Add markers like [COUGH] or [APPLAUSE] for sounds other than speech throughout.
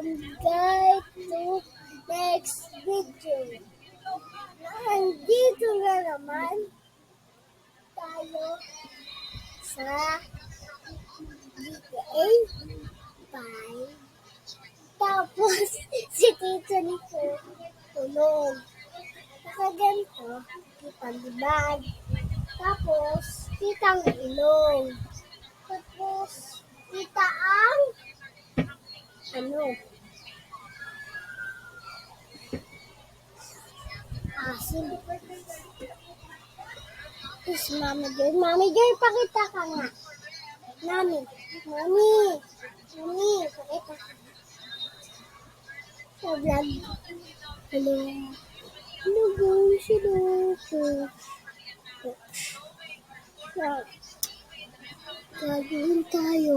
guys to next video. Nandito na naman tayo sa GTA 5. Tapos, [LAUGHS] si Tito Nico tulog. Nakaganto, kitang bag. Tapos, kitang ilong. Tapos, kita ang ano? Asin. Is Mami Joy. Mami Joy, pakita ka nga. Mami. Mami. Mami, pakita ka. Sa vlog. Hello. Hello guys. Hello. Gagawin tayo.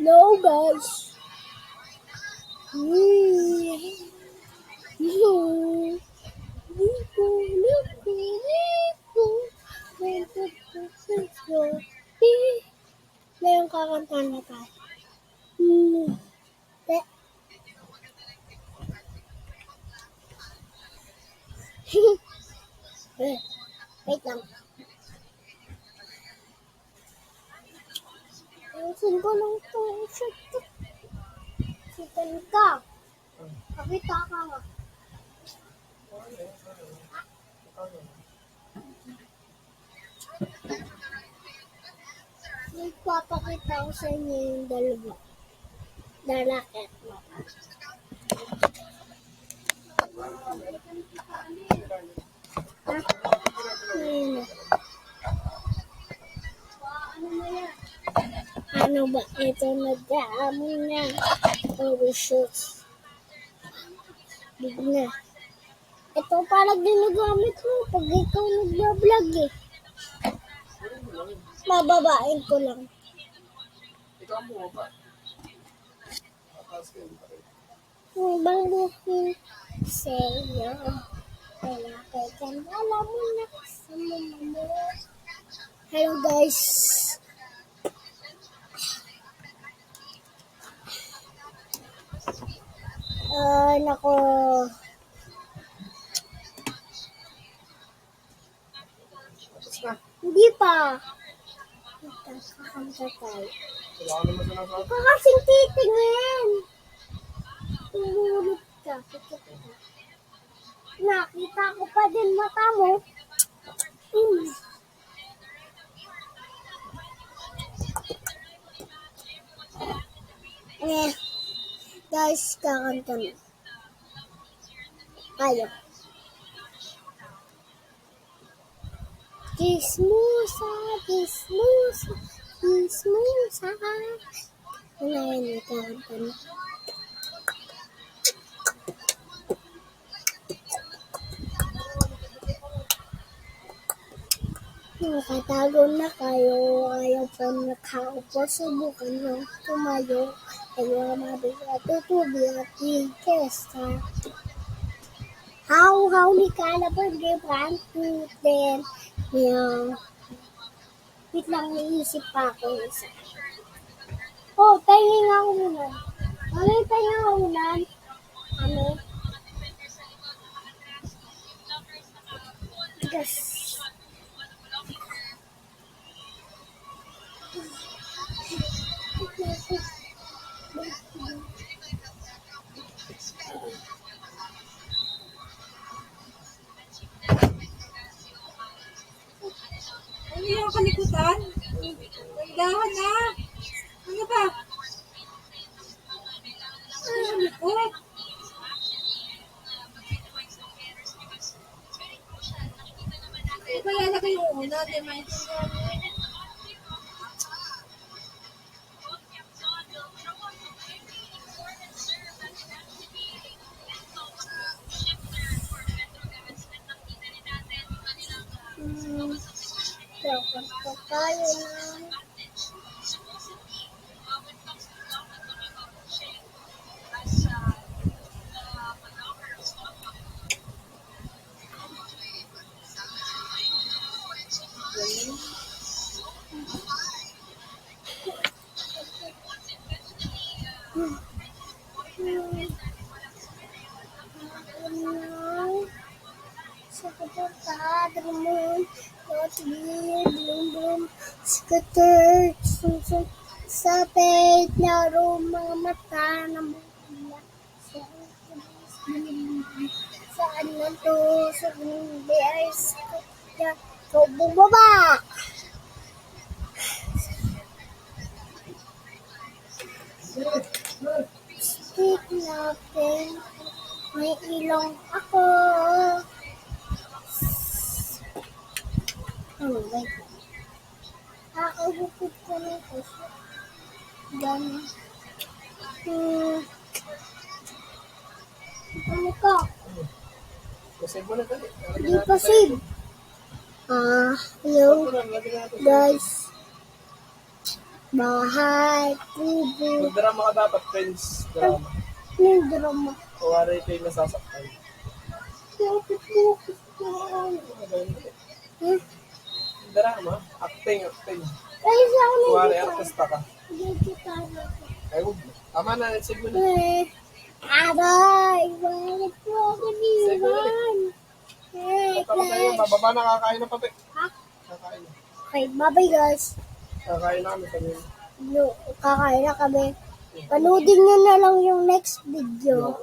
Hello guys. Mm. Hello. Eh. Ngayon kakanta na tayo. Hmm. [LAUGHS] Wait lang. Ayusin ko lang ito. Shirt ko. Sitan ka. Pakita ka nga. Ipapakita ko sa inyo yung dalawa. Dalakit mo. Ha? Ba? Ito nag-aamoy na. Overshoots. Big na. Ito parang ginagamit mo pag ikaw nagbablog eh. Mababain ko lang. Ikaw mo ba? Tatas ka yun. Ang baluhin sa'yo. Kaya kaya alam mo na. Hello guys. Ah, nako. Tapos na. Hindi pa. Kakanta tayo. Wala ka naman sinasabi. Ka kasing titingin. Tumulit ka. Nakita ko pa din mata mo. Hmm. Eh, guys, kakanta na. Ayo. Kismusa, kismusa, kismusa. Wala yan, kakanta na. Nakatago na kayo, ayaw po nakaupo, subukan nyo tumayo. Ayaw mabigat, tutubi at kesta. How, how ni Calabar, give one, two, ten, meow. Wait lang, naisip pa ako isa. Oh, tayo nga muna. Ano yung tayo nga? Una? Di maintindihan. Hmm. So, kanta tayo ng father moon, not real, bloom, bloom, scattered, susan, na room, mga mata na. Saan na to? Sa hindi ay sakit So, bumaba! Stick natin. May ilong Oh, wait. Kakagupit ko na ito. Gano'n. Hmm. Ano ka? Hindi pa save. Ah, hello guys. Bahay, kubo, Mag-drama ka dapat, friends. Drama. yung drama. Kuwari ito yung nasasaktan. Hmm? Drama? Acting, acting. Ay, sa ako Kuwari, nagkita. artista ka. Nagkita na. Ay, huwag. Tama na, sige mo na. Aray, bakit po ako niwan? Tama tayo, bababa na kakain na pati. Ha? Kakain na. Okay, bye-bye guys. Kakain na kami kami. No, kakain na kami. Panoodin nyo na lang yung next video.